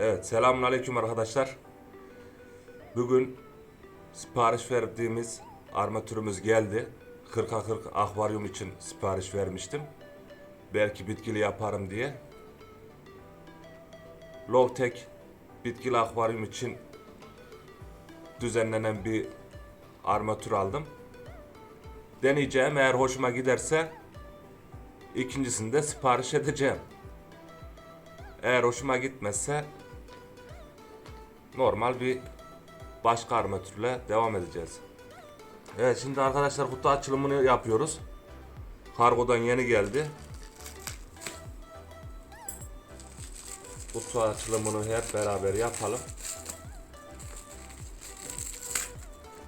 Evet, selamun aleyküm arkadaşlar. Bugün sipariş verdiğimiz armatürümüz geldi. 40'a 40 akvaryum için sipariş vermiştim. Belki bitkili yaparım diye. Low tech bitkili akvaryum için düzenlenen bir armatür aldım. Deneyeceğim eğer hoşuma giderse ikincisini de sipariş edeceğim. Eğer hoşuma gitmezse normal bir başka armatürle devam edeceğiz. Evet şimdi arkadaşlar kutu açılımını yapıyoruz. Kargodan yeni geldi. Kutu açılımını hep beraber yapalım.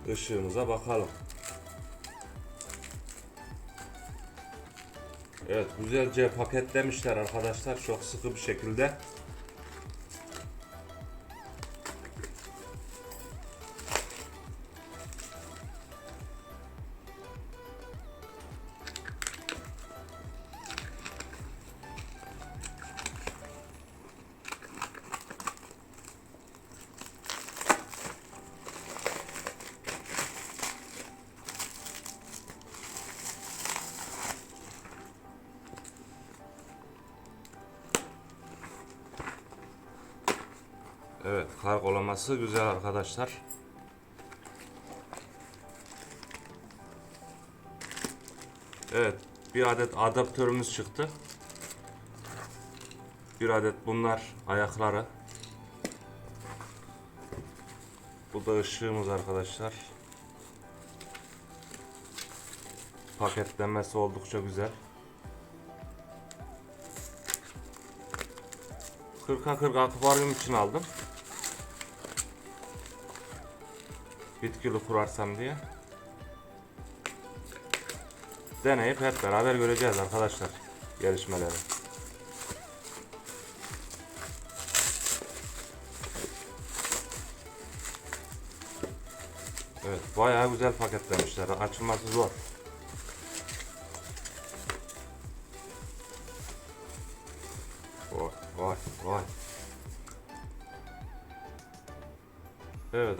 Işığımıza bakalım. Evet güzelce paketlemişler arkadaşlar çok sıkı bir şekilde. Kargolaması güzel arkadaşlar. Evet bir adet adaptörümüz çıktı. Bir adet bunlar ayakları. Bu da ışığımız arkadaşlar. Paketlenmesi oldukça güzel. 40'a 40 akvaryum için aldım. Bitkili kurarsam diye. Deneyip hep beraber göreceğiz arkadaşlar gelişmeleri. Evet bayağı güzel paketlemişler. Açılması zor.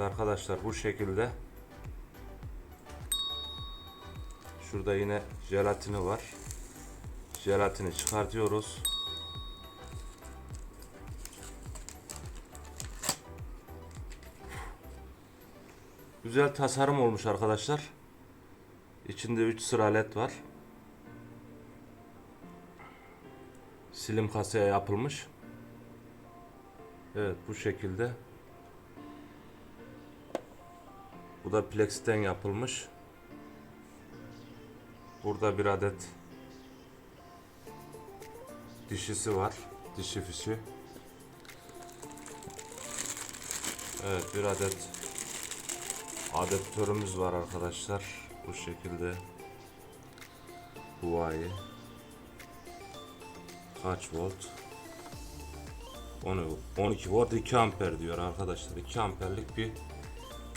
Evet arkadaşlar bu şekilde. Şurada yine jelatini var. Jelatini çıkartıyoruz. Güzel tasarım olmuş arkadaşlar. İçinde 3 sıra led var. Silim kasaya yapılmış. Evet bu şekilde. Bu da plexten yapılmış. Burada bir adet dişisi var. Dişi fişi. Evet bir adet adaptörümüz var arkadaşlar. Bu şekilde. Huawei. Kaç volt? 10 12 volt 2 amper diyor arkadaşlar. 2 amperlik bir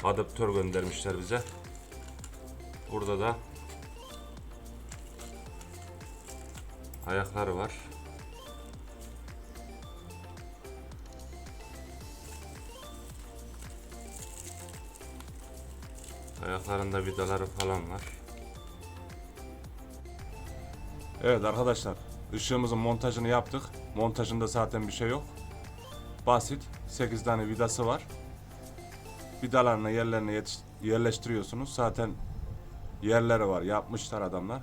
adaptör göndermişler bize. Burada da ayakları var. Ayaklarında vidaları falan var. Evet arkadaşlar, ışığımızın montajını yaptık. Montajında zaten bir şey yok. Basit, 8 tane vidası var. Vidalarını yerlerine yetiş- yerleştiriyorsunuz. Zaten yerleri var, yapmışlar adamlar.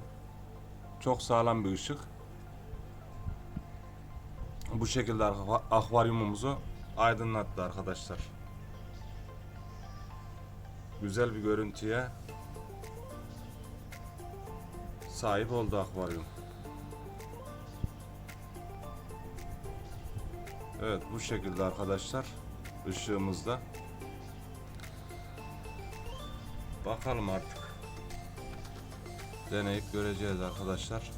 Çok sağlam bir ışık. Bu şekilde akva- akvaryumumuzu aydınlattı arkadaşlar. Güzel bir görüntüye sahip oldu akvaryum. Evet bu şekilde arkadaşlar ışığımızda. Bakalım artık. Deneyip göreceğiz arkadaşlar.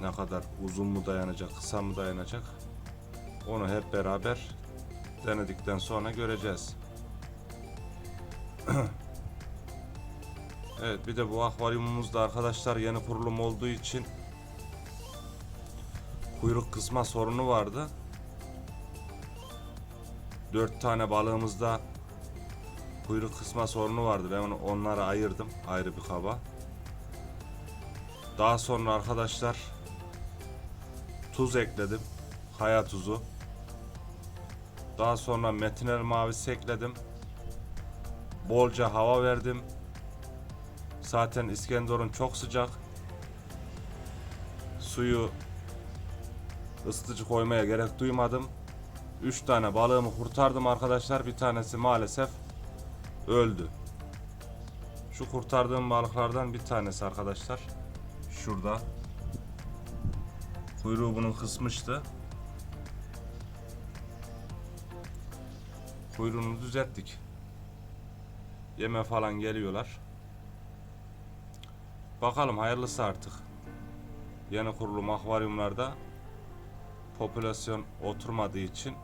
Ne kadar uzun mu dayanacak, kısa mı dayanacak? Onu hep beraber denedikten sonra göreceğiz. evet bir de bu akvaryumumuzda arkadaşlar yeni kurulum olduğu için kuyruk kısma sorunu vardı. Dört tane balığımızda kuyruk kısma sorunu vardı. Ben onu, onları ayırdım ayrı bir kaba. Daha sonra arkadaşlar tuz ekledim. Kaya tuzu. Daha sonra metinel mavisi ekledim. Bolca hava verdim. Zaten İskenderun çok sıcak. Suyu ısıtıcı koymaya gerek duymadım. 3 tane balığımı kurtardım arkadaşlar. Bir tanesi maalesef öldü. Şu kurtardığım balıklardan bir tanesi arkadaşlar. Şurada. Kuyruğu bunun kısmıştı. Kuyruğunu düzelttik. Yeme falan geliyorlar. Bakalım hayırlısı artık. Yeni kurulum akvaryumlarda popülasyon oturmadığı için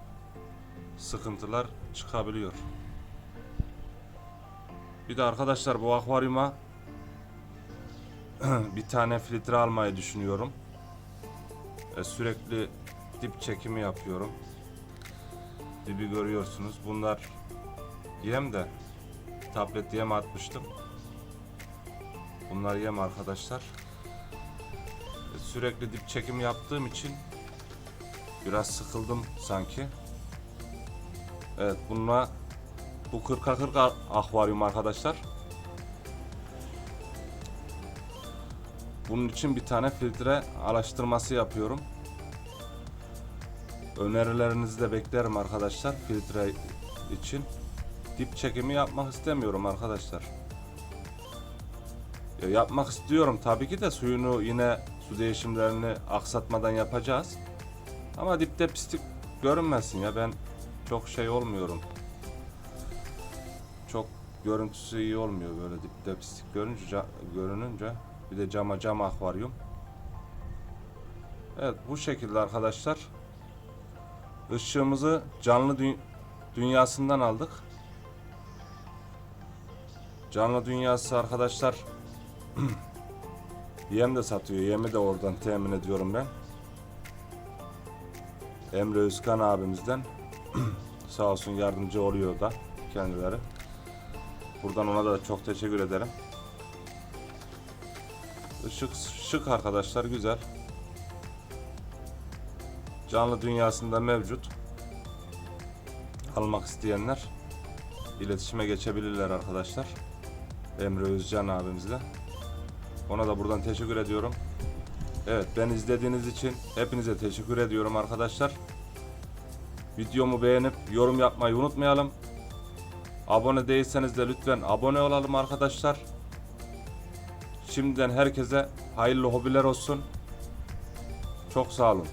sıkıntılar çıkabiliyor. Bir de arkadaşlar bu akvaryuma bir tane filtre almayı düşünüyorum. E, sürekli dip çekimi yapıyorum. Dibi görüyorsunuz. Bunlar yem de tablet yem atmıştım. Bunlar yem arkadaşlar. E, Sürekli dip çekim yaptığım için biraz sıkıldım sanki. Evet bununla bu 40'a 40 a- akvaryum arkadaşlar. Bunun için bir tane filtre araştırması yapıyorum. Önerilerinizi de beklerim arkadaşlar filtre için. Dip çekimi yapmak istemiyorum arkadaşlar. Ya yapmak istiyorum tabii ki de suyunu yine su değişimlerini aksatmadan yapacağız. Ama dipte pislik görünmesin ya ben çok şey olmuyorum. Çok görüntüsü iyi olmuyor böyle dipte pislik görünce görününce. Bir de cama cam akvaryum. Evet bu şekilde arkadaşlar. Işığımızı canlı dü- dünyasından aldık. Canlı dünyası arkadaşlar yem de satıyor. Yemi de oradan temin ediyorum ben. Emre Özkan abimizden sağ olsun yardımcı oluyor da kendileri. Buradan ona da çok teşekkür ederim. Işık şık arkadaşlar güzel. Canlı dünyasında mevcut. Almak isteyenler iletişime geçebilirler arkadaşlar. Emre Özcan abimizle. Ona da buradan teşekkür ediyorum. Evet ben izlediğiniz için hepinize teşekkür ediyorum arkadaşlar. Videomu beğenip yorum yapmayı unutmayalım. Abone değilseniz de lütfen abone olalım arkadaşlar. Şimdiden herkese hayırlı hobiler olsun. Çok sağ olun.